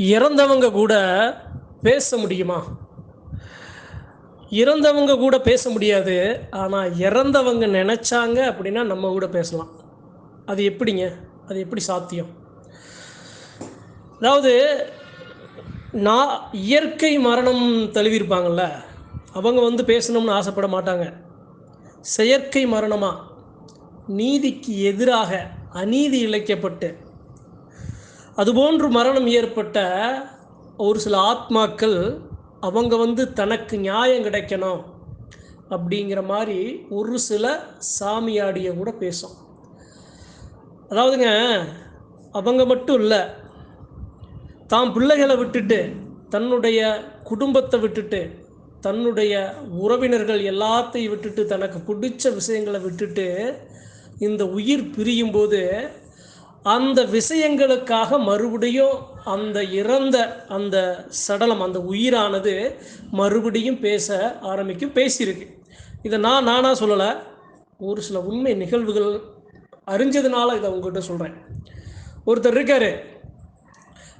இறந்தவங்க கூட பேச முடியுமா? இறந்தவங்க கூட பேச முடியாது. ஆனால் இறந்தவங்க நினச்சாங்க அப்படின்னா நம்ம கூட பேசலாம். அது எப்படிங்க? அது எப்படி சாத்தியம்? அதாவது நான் இயற்கை மரணம் தழுவிருப்பாங்கள்ல அவங்க வந்து பேசணும்னு ஆசைப்பட மாட்டாங்க. செயற்கை மரணமாக நீதிக்கு எதிராக அநீதி இழைக்கப்பட்டு அதுபோன்று மரணம் ஏற்பட்ட ஒரு சில ஆத்மாக்கள் அவங்க வந்து தனக்கு நியாயம் கிடைக்கணும் அப்படிங்கிற மாதிரி ஒரு சில சாமியாடிய கூட பேசும். அதாவதுங்க அவங்க மட்டும் இல்லை தாம் பிள்ளைகளை விட்டுட்டு தன்னுடைய குடும்பத்தை விட்டுட்டு தன்னுடைய உறவினர்கள் எல்லாத்தையும் விட்டுட்டு தனக்கு பிடிச்ச விஷயங்களை விட்டுட்டு இந்த உயிர் பிரியும் போது அந்த விஷயங்களுக்காக மறுபடியும் அந்த இறந்த அந்த சடலம் அந்த உயிரானது மறுபடியும் பேச ஆரம்பிக்கும் பேசியிருக்கு. இதை நான் நானாக சொல்லலை. ஒரு சில உண்மை நிகழ்வுகள் அறிஞ்சதுனால இதை உங்ககிட்ட சொல்கிறேன் ஒருத்தர் இருக்கார்.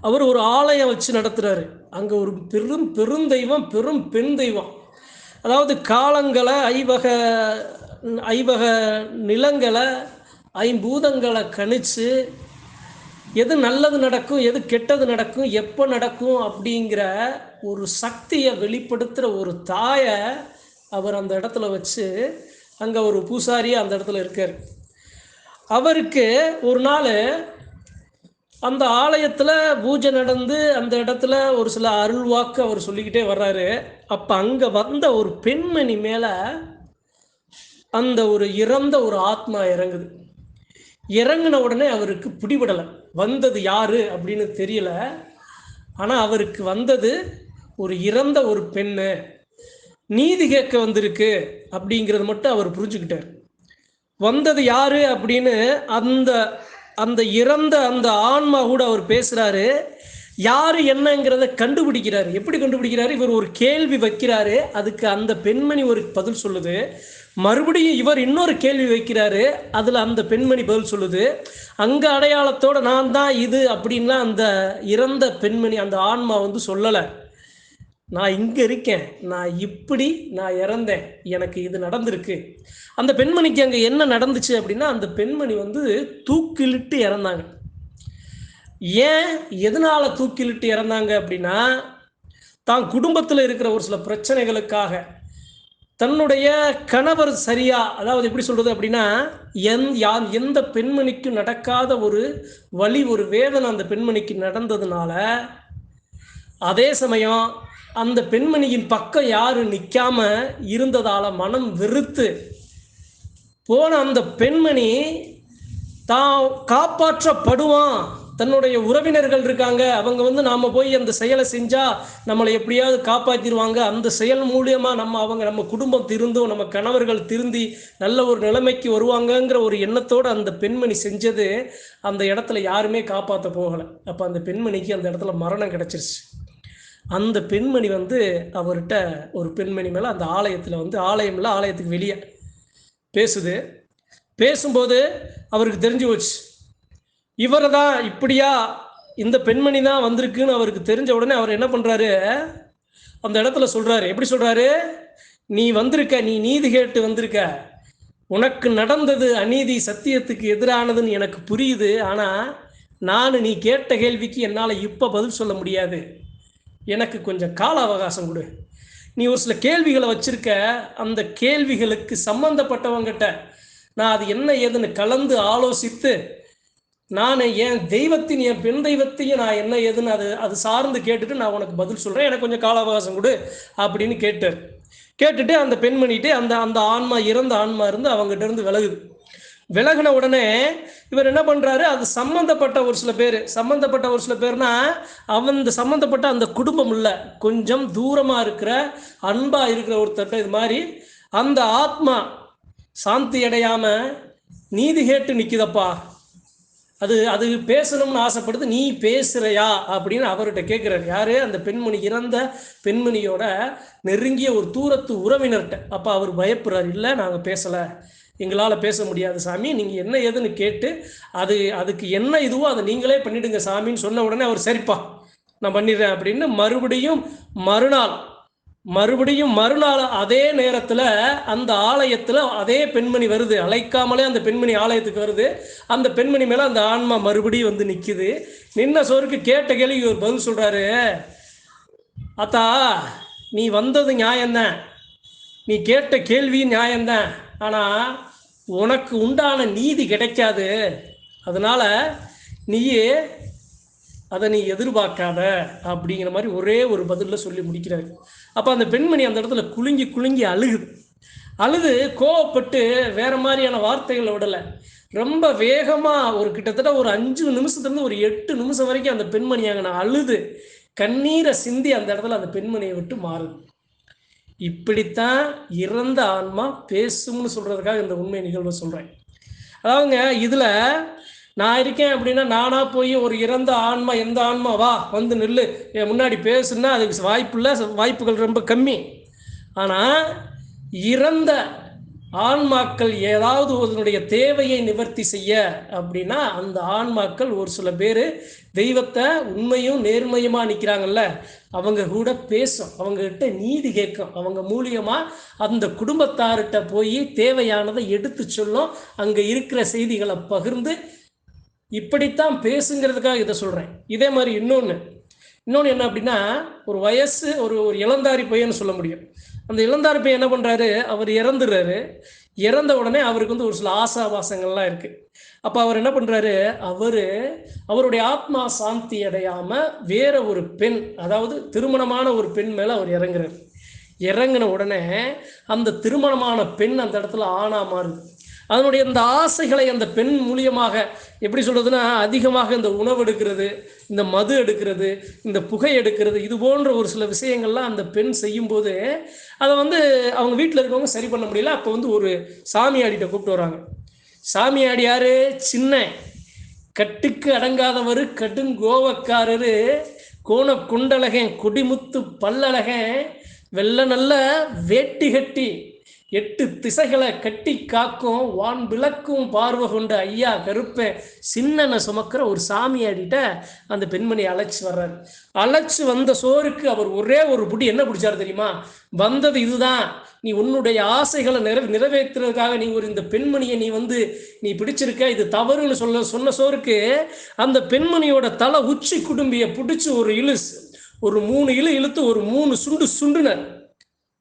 அவர் ஒரு ஆலயம் வச்சு நடத்துகிறாரு அங்கே ஒரு பெரும் பெருந்தெய்வம் பெரும் பெண் தெய்வம். அதாவது காலங்களை ஐவக ஐவக நிலங்களை ஐம்பூதங்களை கணிச்சு எது நல்லது நடக்கும் எது கெட்டது நடக்கும் எப்போ நடக்கும் அப்படிங்கிற ஒரு சக்தியை வெளிப்படுத்துகிற ஒரு தாயை அவர் அந்த இடத்துல வச்சு அங்கே ஒரு பூசாரியாக அந்த இடத்துல இருக்கார். அவருக்கு ஒரு நாள் அந்த ஆலயத்தில் பூஜை நடந்து அந்த இடத்துல ஒரு சில அருள்வாக்கு அவர் சொல்லிக்கிட்டே வர்றாரு. அப்போ அங்கே வந்த ஒரு பெண்மணி மேலே அந்த ஒரு இறந்த ஒரு ஆத்மா இறங்குது. இறங்கின உடனே அவருக்கு பிடிபடலை. வந்தது யாரு அப்படின்னு தெரியல. ஆனால் அவருக்கு வந்தது ஒரு இறந்த ஒரு பெண்ணு. நீதி கேட்க வந்திருக்கு அப்படிங்கிறது மட்டும் அவர் புரிஞ்சுக்கிட்டார். வந்தது யாரு அப்படின்னு அந்த அந்த இறந்த அந்த ஆன்மா கூட அவர் பேசுகிறாரு யார் என்னங்கிறத கண்டுபிடிக்கிறாரு. எப்படி கண்டுபிடிக்கிறாரு? இவர் ஒரு கேள்வி வைக்கிறாரு. அதுக்கு அந்த பெண்மணி ஒரு பதில் சொல்லுது. மறுபடியும் இவர் இன்னொரு கேள்வி வைக்கிறாரு. அதில் அந்த பெண்மணி பதில் சொல்லுது. அங்கே அடையாளத்தோட நான் தான் இது அப்படின்லாம் அந்த இறந்த பெண்மணி அந்த ஆன்மா வந்து சொல்லலை. நான் இங்கே இருக்கேன். நான் இப்படி நான் இறந்தேன். எனக்கு இது நடந்திருக்கு. அந்த பெண்மணிக்கு அங்கே என்ன நடந்துச்சு அப்படின்னா அந்த பெண்மணி வந்து தூக்கிலிட்டு இறந்தாங்க. ஏன்? எதனால தூக்கிலிட்டு இறந்தாங்க அப்படின்னா தான் குடும்பத்தில் இருக்கிற ஒரு சில பிரச்சனைகளுக்காக. தன்னுடைய கணவர் சரியா அதாவது எப்படி சொல்றது அப்படின்னா எந் யா எந்த பெண்மணிக்கும் நடக்காத ஒரு வழி ஒரு வேதனை அந்த பெண்மணிக்கு நடந்ததுனால அதே சமயம் அந்த பெண்மணியின் பக்கம் யாரும் நிற்காம இருந்ததால மனம் வெறுத்து போன அந்த பெண்மணி தான் காப்பாற்றப்படுவான். தன்னுடைய உறவினர்கள் இருக்காங்க. அவங்க வந்து நாம் போய் அந்த செயலை செஞ்சால் நம்மளை எப்படியாவது காப்பாற்றிடுவாங்க அந்த செயல் மூலியமாக நம்ம அவங்க நம்ம குடும்பம் திருந்தும் நம்ம கணவர்கள் திருந்தி நல்ல ஒரு நிலைமைக்கு வருவாங்கங்கிற ஒரு எண்ணத்தோடு அந்த பெண்மணி செஞ்சது. அந்த இடத்துல யாருமே காப்பாற்ற போகலை. அப்போ அந்த பெண்மணிக்கு அந்த இடத்துல மரணம் கிடச்சிருச்சு. அந்த பெண்மணி வந்து அவர்கிட்ட ஒரு பெண்மணி மேலே அந்த ஆலயத்தில் வந்து ஆலயமில்ல ஆலயத்துக்கு வெளியே பேசுது. பேசும்போது அவருக்கு தெரிஞ்சு போச்சு. இவரை தான் இப்படியா? இந்த பெண்மணி தான் வந்திருக்குன்னு அவருக்கு தெரிஞ்ச உடனே அவர் என்ன பண்ணுறாரு அந்த இடத்துல சொல்கிறாரு எப்படி சொல்கிறாரு நீ வந்திருக்க நீ நீதி கேட்டு வந்திருக்க. உனக்கு நடந்தது அநீதி சத்தியத்துக்கு எதிரானதுன்னு எனக்கு புரியுது. ஆனால் நான் நீ கேட்ட கேள்விக்கு என்னால் இப்போ பதில் சொல்ல முடியாது. எனக்கு கொஞ்சம் கால அவகாசம் கொடு. நீ ஒரு சில கேள்விகளை வச்சிருக்க. அந்த கேள்விகளுக்கு சம்பந்தப்பட்டவங்கிட்ட நான் அது என்ன ஏதுன்னு கலந்து ஆலோசித்து நான் என் தெய்வத்தின் என் பெண் தெய்வத்தையும் நான் என்ன ஏதுன்னு அது அது சார்ந்து கேட்டுட்டு நான் உனக்கு பதில் சொல்கிறேன் எனக்கு கொஞ்சம் கால அவகாசம் கொடு அப்படின்னு கேட்டார். கேட்டுட்டு அந்த பெண்மணிட்டு அந்த அந்த ஆன்மா இறந்த ஆன்மா இருந்து அவங்ககிட்ட இருந்து விலகுது. விலகின உடனே இவர் என்ன பண்ணுறாரு அது சம்மந்தப்பட்ட ஒரு சில பேர் சம்மந்தப்பட்ட ஒரு சில பேர்னா அவன் இந்த சம்மந்தப்பட்ட அந்த குடும்பம் இல்லை. கொஞ்சம் தூரமாக இருக்கிற அன்பாக இருக்கிற ஒருத்தர்கிட்ட இது மாதிரி அந்த ஆத்மா சாந்தி அடையாமல் நீதி கேட்டு நிற்கிதப்பா அது அது பேசணும்னு ஆசைப்படுது நீ பேசுறியா? அப்படின்னு அவர்கிட்ட கேட்குறாரு. யாரு? அந்த பெண்மணி இறந்த பெண்மணியோட நெருங்கிய ஒரு தூரத்து உறவினர்கிட்ட. அப்போ அவர் பயப்படுறாரு இல்லை நாங்கள் பேசலை. எங்களால் பேச முடியாது சாமி. நீங்கள் என்ன ஏதுன்னு கேட்டு அது அதுக்கு என்ன இதுவோ அதை நீங்களே பண்ணிடுங்க சாமின்னு சொன்ன உடனே அவர் சரிப்பா நான் பண்ணிடுறேன் அப்படின்னு மறுபடியும் மறுநாள் மறுபடியும் மறுநாள் அதே நேரத்தில் அந்த ஆலயத்தில் அதே பெண்மணி வருது. அழைக்காமலே அந்த பெண்மணி ஆலயத்துக்கு வருது. அந்த பெண்மணி மேலே அந்த ஆன்மா மறுபடியும் வந்து நிற்கிது நின்ன சோருக்கு கேட்ட கேள்வி ஒரு பதில் சொல்கிறாரு அத்தா நீ வந்தது நியாயம்தான். நீ கேட்ட கேள்வி நியாயம்தான். ஆனால் உனக்கு உண்டான நீதி கிடைக்காது. அதனால் நீயே அதை நீ எதிர்பார்க்காத அப்படிங்கிற மாதிரி ஒரே ஒரு பதிலில் சொல்லி முடிக்கிறாரு. அப்போ அந்த பெண்மணி அந்த இடத்துல குலுங்கி குலுங்கி அழுகுது. அழுது கோவப்பட்டு வேற மாதிரியான வார்த்தைகளை விடலை. ரொம்ப வேகமாக ஒரு கிட்டத்தட்ட ஒரு அஞ்சு நிமிஷத்துலேருந்து ஒரு எட்டு நிமிஷம் வரைக்கும் அந்த பெண்மணியாக நான் அழுது. கண்ணீரை சிந்தி அந்த இடத்துல அந்த பெண்மணியை விட்டு மாறுது. இப்படித்தான் இறந்த ஆன்மா பேசும்னு சொல்கிறதுக்காக இந்த உண்மை நிகழ்வை சொல்கிறேன் அதாவதுங்க இதில் நான் இருக்கேன் அப்படின்னா நானாக போய் ஒரு இறந்த ஆன்மா எந்த ஆன்மா வா வந்து நில்லு. என் முன்னாடி பேசுனா அதுக்கு வாய்ப்பு இல்லை வாய்ப்புகள் ரொம்ப கம்மி. ஆனால் இறந்த ஆன்மாக்கள் ஏதாவது ஒருனுடைய தேவையை நிவர்த்தி செய்ய அப்படின்னா அந்த ஆன்மாக்கள் ஒரு சில பேர் தெய்வத்தை உண்மையும் நேர்மையுமா நிற்கிறாங்கல்ல அவங்க கூட பேசும் அவங்ககிட்ட நீதி கேட்கும். அவங்க மூலியமாக அந்த குடும்பத்தார்கிட்ட போய் தேவையானதை எடுத்து சொல்லும் அங்கே இருக்கிற செய்திகளை பகிர்ந்து இப்படித்தான் பேசுங்கிறதுக்காக இதை சொல்கிறேன் இதே மாதிரி இன்னொன்று இன்னொன்று என்ன அப்படின்னா ஒரு வயசு ஒரு ஒரு இளந்தாரி பையன் சொல்ல முடியும். அந்த இளந்தாரி பையன் என்ன பண்ணுறாரு அவர் இறந்துடுறாரு. இறந்த உடனே அவருக்கு வந்து ஒரு சில ஆசாபாசங்கள்லாம் இருக்குது அப்போ அவர் என்ன பண்ணுறாரு அவர் அவருடைய ஆத்மா சாந்தி அடையாமல் வேற ஒரு பெண் அதாவது திருமணமான ஒரு பெண் மேலே அவர் இறங்குறாரு. இறங்கின உடனே அந்த திருமணமான பெண் அந்த இடத்துல ஆணாக மாறுது. அதனுடைய இந்த ஆசைகளை அந்த பெண் மூலியமாக எப்படி சொல்றதுன்னா அதிகமாக இந்த உணவு எடுக்கிறது இந்த மது எடுக்கிறது இந்த புகை எடுக்கிறது இது போன்ற ஒரு சில விஷயங்கள்லாம் அந்த பெண் செய்யும்போது அதை வந்து அவங்க வீட்டில் இருக்கவங்க சரி பண்ண முடியல. அப்போ வந்து ஒரு சாமியாடிட்ட கூப்பிட்டு வராங்க. சாமியாடியார் சின்ன கட்டுக்கு அடங்காதவர் கடுங்கோவக்காரரு கோண குண்டலகன் குடிமுத்து பல்லழகன் வெள்ள நல்ல வேட்டி கட்டி எட்டு திசைகளை கட்டி காக்கும் வான் விளக்கும் பார்வை கொண்ட ஐயா கருப்பேன் சின்னனை சுமக்கிற ஒரு சாமியாடிட்ட அந்த பெண்மணி அழைச்சி வர்றாரு. அழைச்சி வந்த சோருக்கு அவர் ஒரே ஒரு புடி என்ன பிடிச்சாரு தெரியுமா? வந்தது இதுதான். நீ உன்னுடைய ஆசைகளை நிறை நிறைவேற்றுறதுக்காக நீ ஒரு இந்த பெண்மணியை நீ வந்து நீ பிடிச்சிருக்க இது தவறுன்னு சொல்ல சொன்ன சோருக்கு அந்த பெண்மணியோட தலை உச்சி குடும்பியை பிடிச்சி ஒரு இழுசு ஒரு மூணு இழு இழுத்து ஒரு மூணு சுண்டு சுண்டுனர்.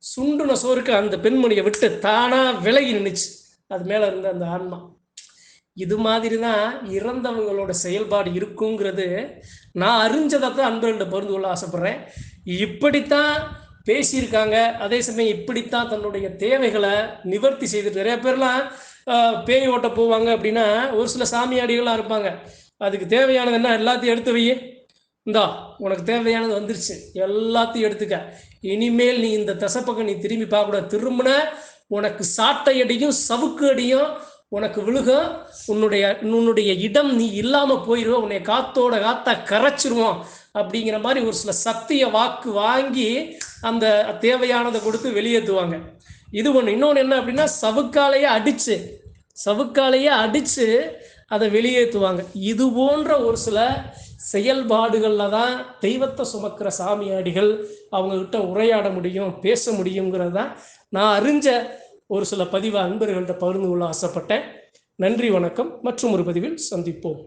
சுண்டுன சோருக்கு அந்த பெண்மணியை விட்டு தானா விலகி நின்றுச்சு அது மேல இருந்த அந்த ஆன்மா. இது மாதிரி தான் இறந்தவங்களோட செயல்பாடு இருக்குங்கிறது நான் அறிஞ்சதை தான் அன்பர்கள்ட்ட பகிர்ந்து கொள்ள ஆசைப்படுறேன். இப்படித்தான் பேசியிருக்காங்க. அதே சமயம் இப்படித்தான் தன்னுடைய தேவைகளை நிவர்த்தி செய்துட்டு நிறைய பேர்லாம் பேய் ஓட்ட போவாங்க அப்படின்னா ஒரு சில சாமியாடிகளாக இருப்பாங்க. அதுக்கு தேவையானது என்ன? எல்லாத்தையும் எடுத்து வை இந்தா உனக்கு தேவையானது வந்துருச்சு. எல்லாத்தையும் எடுத்துக்க. இனிமேல் நீ இந்த தசப்பக்கம் நீ திரும்பி பார்க்கக்கூடாது. திரும்பின உனக்கு சாட்டை அடியும் சவுக்கு அடியும் உனக்கு விழுகும் உன்னுடைய உன்னுடைய இடம் நீ இல்லாமல் போயிடுவோம் உன்னை காத்தோட காத்தா கரைச்சிருவோம் அப்படிங்கிற மாதிரி ஒரு சில சத்திய வாக்கு வாங்கி அந்த தேவையானதை கொடுத்து வெளியேற்றுவாங்க. இது ஒன்று இன்னொன்று என்ன அப்படின்னா சவுக்காலையே அடித்து சவுக்காலையே அடித்து அதை வெளியேற்றுவாங்க. இது போன்ற ஒரு சில செயல்பாடுகளில் தான் தெய்வத்தை சுமக்கிற சாமியாடிகள் அவங்கக்கிட்ட உரையாட முடியும் பேச முடியுங்கிறது தான் நான் அறிஞ்ச ஒரு சில பதிவு அன்பர்கள்ட்ட பகிர்ந்து கொள்ள ஆசைப்பட்டேன். நன்றி வணக்கம். மற்றும் ஒரு பதிவில் சந்திப்போம்.